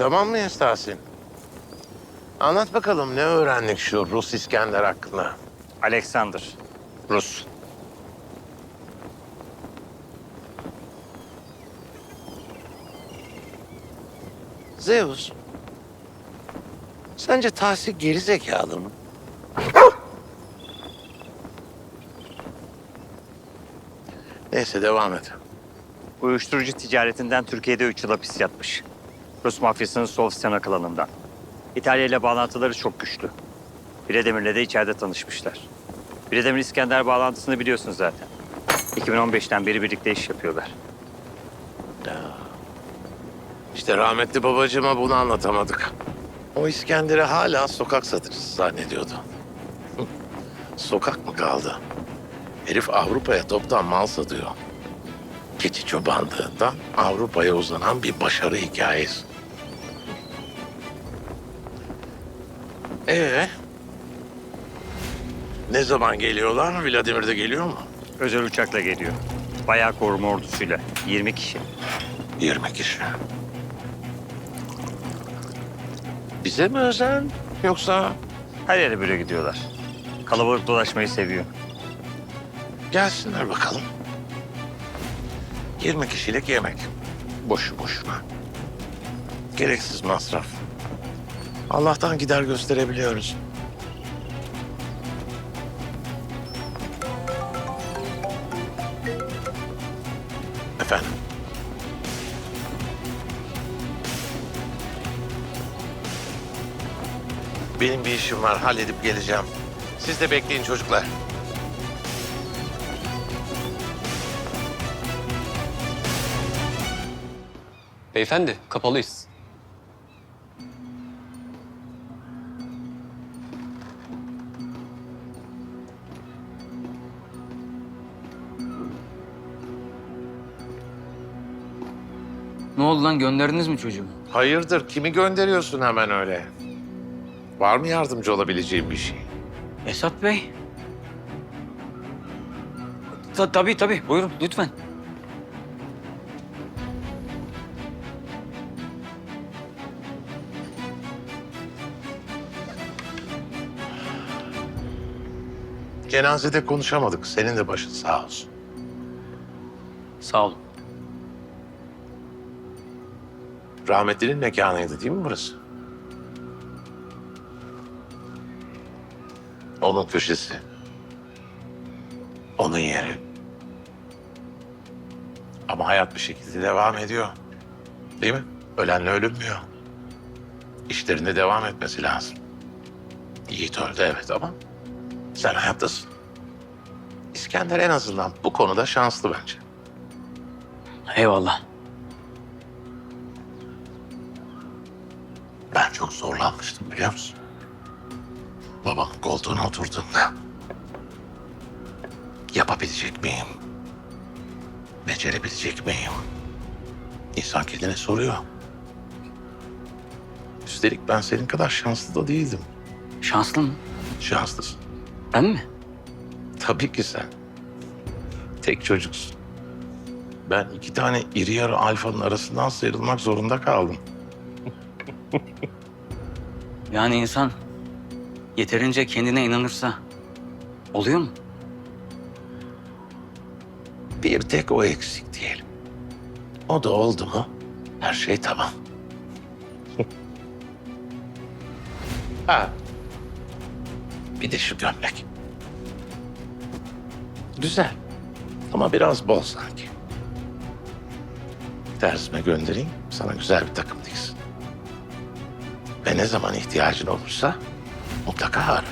tamam mıyız Tahsin? Anlat bakalım ne öğrendik şu Rus İskender hakkında? Alexander. Rus. Zeus. Sence Tahsin geri zekalı mı? Neyse devam et. Uyuşturucu ticaretinden Türkiye'de 3 yıl hapis yatmış. Rus mafyasının Solstina klanından. İtalya ile bağlantıları çok güçlü. Biledemir'le de içeride tanışmışlar. Biledemir İskender bağlantısını biliyorsunuz zaten. 2015'ten beri birlikte iş yapıyorlar. İşte rahmetli babacığıma bunu anlatamadık. O İskender'i hala sokak satıcısı zannediyordu. Sokak mı kaldı? Herif Avrupa'ya toptan mal satıyor. Keçi çobanlığından Avrupa'ya uzanan bir başarı hikayesi. Ee? Ne zaman geliyorlar? Vladimir'de geliyor mu? Özel uçakla geliyor. Bayağı koruma ordusuyla. 20 kişi. 20 kişi. Bize mi özel yoksa Her yere böyle gidiyorlar. Kalabalık dolaşmayı seviyor. gelsinler bakalım. 20 kişilik yemek. Boşu boşuna. Gereksiz masraf. Allah'tan gider gösterebiliyoruz. Efendim? Benim bir işim var. Halledip geleceğim. Siz de bekleyin çocuklar. Beyefendi, kapalıyız. Ne oldu lan gönderdiniz mi çocuğu? Hayırdır? Kimi gönderiyorsun hemen öyle? Var mı yardımcı olabileceğim bir şey? Esat Bey. Ta tabii tabii buyurun lütfen. Cenazede konuşamadık. Senin de başın sağ olsun. Sağ olun. Rahmetlinin mekanıydı değil mi burası? Onun köşesi. Onun yeri. Ama hayat bir şekilde devam ediyor. Değil mi? Ölenle ölünmüyor. İşlerinde devam etmesi lazım. Yiğit öldü evet ama sen hayattasın. İskender en azından bu konuda şanslı bence. Eyvallah. Ben çok zorlanmıştım biliyor musun? Babamın koltuğuna oturduğumda. Yapabilecek miyim? Becerebilecek miyim? İnsan kendine soruyor. Üstelik ben senin kadar şanslı da değildim. Şanslı mı? Şanslısın. Ben mi? Tabii ki sen. Tek çocuksun. Ben iki tane iri yarı alfanın arasından sıyrılmak zorunda kaldım. Yani insan yeterince kendine inanırsa oluyor mu? Bir tek o eksik diyelim. O da oldu mu her şey tamam. ha. Bir de şu gömlek. Güzel. Ama biraz bol sanki. Tersime göndereyim, sana güzel bir takım diksin. Ve ne zaman ihtiyacın olursa mutlaka ara.